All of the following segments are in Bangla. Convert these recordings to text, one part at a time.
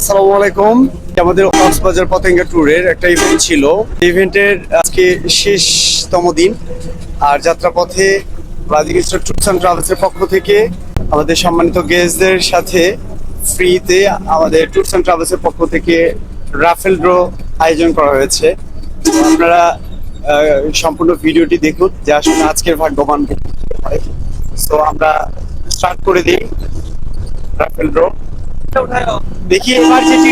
আসসালামু আলাইকুম। আমাদের কক্সবাজার পতেঙ্গা ট্যুরের একটা ইভেন্ট ছিল। ইভেন্টের আজকে শেষতম দিন। আর যাত্রাপথে রাজিগেস্টার ট্যুরস অ্যান্ড ট্রাভেলসের পক্ষ থেকে আমাদের সম্মানিত গেস্টদের সাথে ফ্রিতে আমাদের ট্যুরস অ্যান্ড ট্রাভেলসের পক্ষ থেকে রাফেল ড্র আয়োজন করা হয়েছে। আপনারা সম্পূর্ণ ভিডিওটি দেখুন, যে আসলে আজকের ভাগ্যবান হয়। সো আমরা স্টার্ট করে দিই রাফেল ড্র দেখি এবার যেটি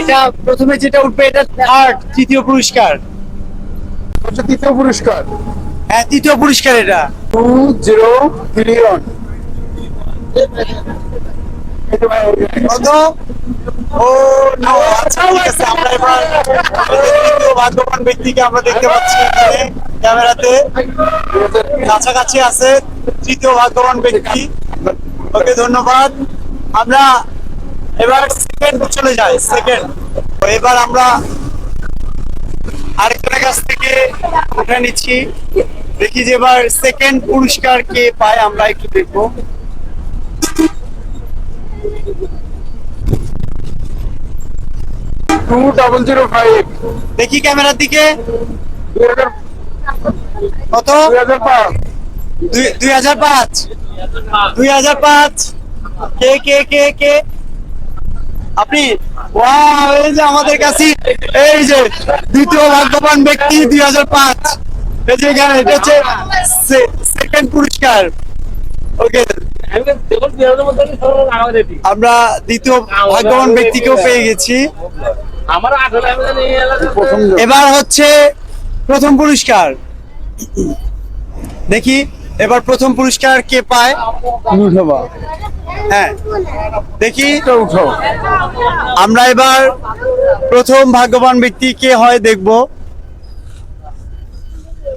এটা প্রথমে যেটা উঠবে এটা থার্ড তৃতীয় পুরস্কার। তৃতীয় পুরস্কার। হ্যাঁ তৃতীয় পুরস্কার এটা। Two zero three one. কত ও নো আচ্ছা ঠিক আছে আমরা এবার তৃতীয় ভাগ্যবান ব্যক্তিকে আমরা দেখতে পাচ্ছি এখানে ক্যামেরাতে। কাছাকাছি আছে তৃতীয় ভাগ্যবান ব্যক্তি। ওকে ধন্যবাদ। আমরা এবার সেকেন্ড চলে যাই সেকেন্ড এবার আমরা আরেকজনের কাছ থেকে উঠে নিচ্ছি। দেখি যে এবার সেকেন্ড পুরস্কার কে পায় আমরা একটু দেখব। টু ডাবল জিরো ফাইভ দেখি ক্যামেরার দিকে। কত? দুই হাজার পাঁচ। দুই হাজার পাঁচ। কে কে কে কে? আপনি এই যে আমাদের কাছে, এই যে দ্বিতীয় ভাগ্যবান ব্যক্তি দুই হাজার পাঁচ। এই যে এখানে, এটা হচ্ছে সেকেন্ড পুরস্কার। ওকে, আমরা দ্বিতীয় ভাগ্যবান ব্যক্তিকেও পেয়ে গেছি। এবার হচ্ছে প্রথম পুরস্কার। দেখি। এবার প্রথম পুরস্কার কে পায়? উঠাবা। হ্যাঁ। দেখি। উঠাও আমরা এবার প্রথম ভাগ্যবান ব্যক্তি কে হয় দেখব।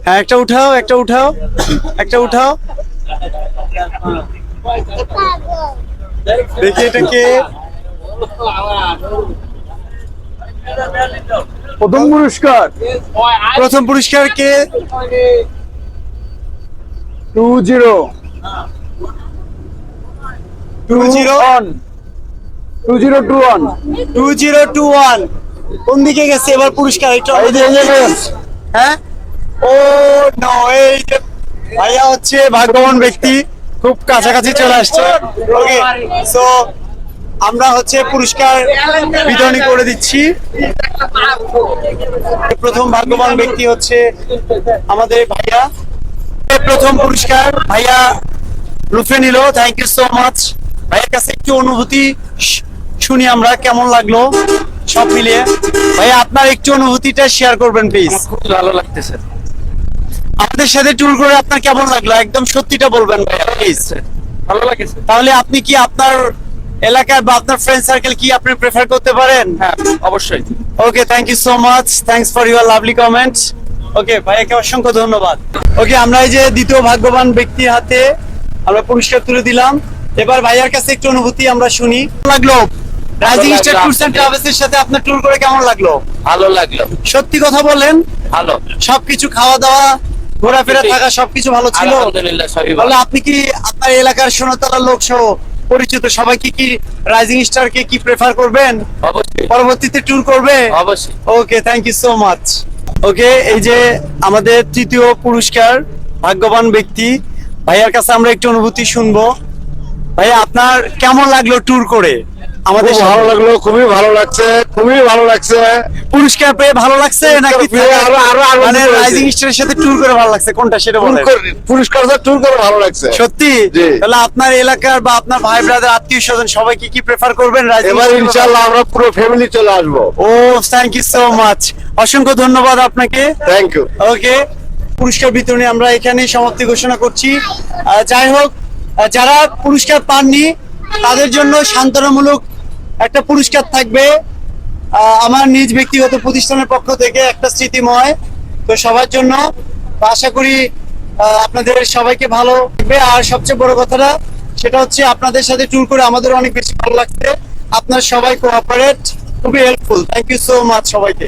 হ্যাঁ একটা উঠাও একটা উঠাও একটা উঠাও। দেখি এটা কে। প্রথম পুরস্কার। প্রথম পুরস্কার কে? Two zero. Two zero? One. Two zero two one. Two zero two one. কোন দিকে গেছে? এবার পুরস্কার একটু। হ্যাঁ? ও নো এই যে ভাইয়া হচ্ছে ভাগ্যবান ব্যক্তি। খুব কাছাকাছি চলে আসছে। ওকে সো আমরা হচ্ছে পুরস্কার বিতরণী করে দিচ্ছি। প্রথম ভাগ্যবান ব্যক্তি হচ্ছে আমাদের ভাইয়া। প্রথম পুরস্কার ভাইয়া লুফে নিল। থ্যাংক ইউ সো মাচ ভাইয়ের কাছে একটু অনুভূতি শুনি আমরা কেমন লাগল? সব মিলিয়ে। ভাইয়া আপনার একটু অনুভূতিটা শেয়ার করবেন প্লিজ খুব ভালো লাগতেছে। আমাদের সাথে ট্যুর করে আপনার কেমন লাগল? একদম সত্যিটা বলবেন ভাইয়া প্লিজ ভালো লাগতেছে। তাহলে আপনি কি আপনার এলাকার বা আপনার ফ্রেন্ড সার্কেল কি আপনি প্রেফার করতে পারেন? হ্যাঁ অবশ্যই। Okay thank you so much thanks for your lovely comments okay ভাইয়াকে অসংখ্য ধন্যবাদ। ওকে আমরা এই যে দ্বিতীয় ভাগ্যবান ব্যক্তির হাতে আমরা পুরস্কার তুলে দিলাম। এবার ভাইয়ার কাছে একটু অনুভূতি আমরা শুনি। লাগল? Rising Star Tours and Travels এর সাথে আপনার ট্যুর করে কেমন লাগল? ভালো লাগল। সত্যি কথা বলেন। ভালো। সবকিছু খাওয়া দাওয়া ঘোরাফেরা থাকা সবকিছু ভালো ছিল। আলহামদুলিল্লাহ তাহলে আপনি কি আপনার এলাকার সোনাতলা লোক সহ পরিচিত সবাইকে কি রাইজিং স্টার কে কি প্রেফার করবেন? অবশ্যই। পরবর্তীতে ট্যুর করবে? অবশ্যই। Okay thank you so much okay, এই যে আমাদের তৃতীয় পুরস্কার ভাগ্যবান ব্যক্তি। ভাইয়ার কাছে আমরা একটু অনুভূতি শুনব। ভাইয়া, আপনার কেমন লাগল ট্যুর করে? আমাদের ভালো লাগল খুবই ভালো লাগছে খুবই ভালো লাগছে। পুরস্কার পেয়ে ভালো লাগছে নাকি আরো- আরও মানে রাইজিং স্টারের সাথে ট্যুর করে ভালো লাগছে কোনটা সেটা বলেন। পুরস্কার ট্যুর করে ভালো লাগছে। সত্যি? তাহলে আপনার এলাকার বা আপনার ভাই ব্রাদার আত্মীয় স্বজন সবাইকে কি প্রেফার করবেন রাইজিং এবার ইনশাল্লাহ আমরা পুরো ফ্যামিলি চলে আসব। ও থ্যাংক ইউ সো মাচ অসংখ্য ধন্যবাদ আপনাকে। থ্যাংক ইউ ওকে পুরস্কার বিতরণী আমরা এখানেই সমাপ্তি ঘোষণা করছি। যাই হোক যারা পুরস্কার পাননি তাদের জন্য সান্ত্বনামূলক একটা পুরস্কার থাকবে। আমার নিজ ব্যক্তিগত প্রতিষ্ঠানের পক্ষ থেকে একটা স্মৃতিময়। তো সবার জন্য আশা করি আপনাদের সবাইকে ভালো লাগবে। আর সবচেয়ে বড় কথাটা, সেটা হচ্ছে আপনাদের সাথে ট্যুর করে আমাদের অনেক বেশি ভালো লাগছে। আপনার সবাই কোঅপারেট খুবই helpful thank you so much সবাইকে।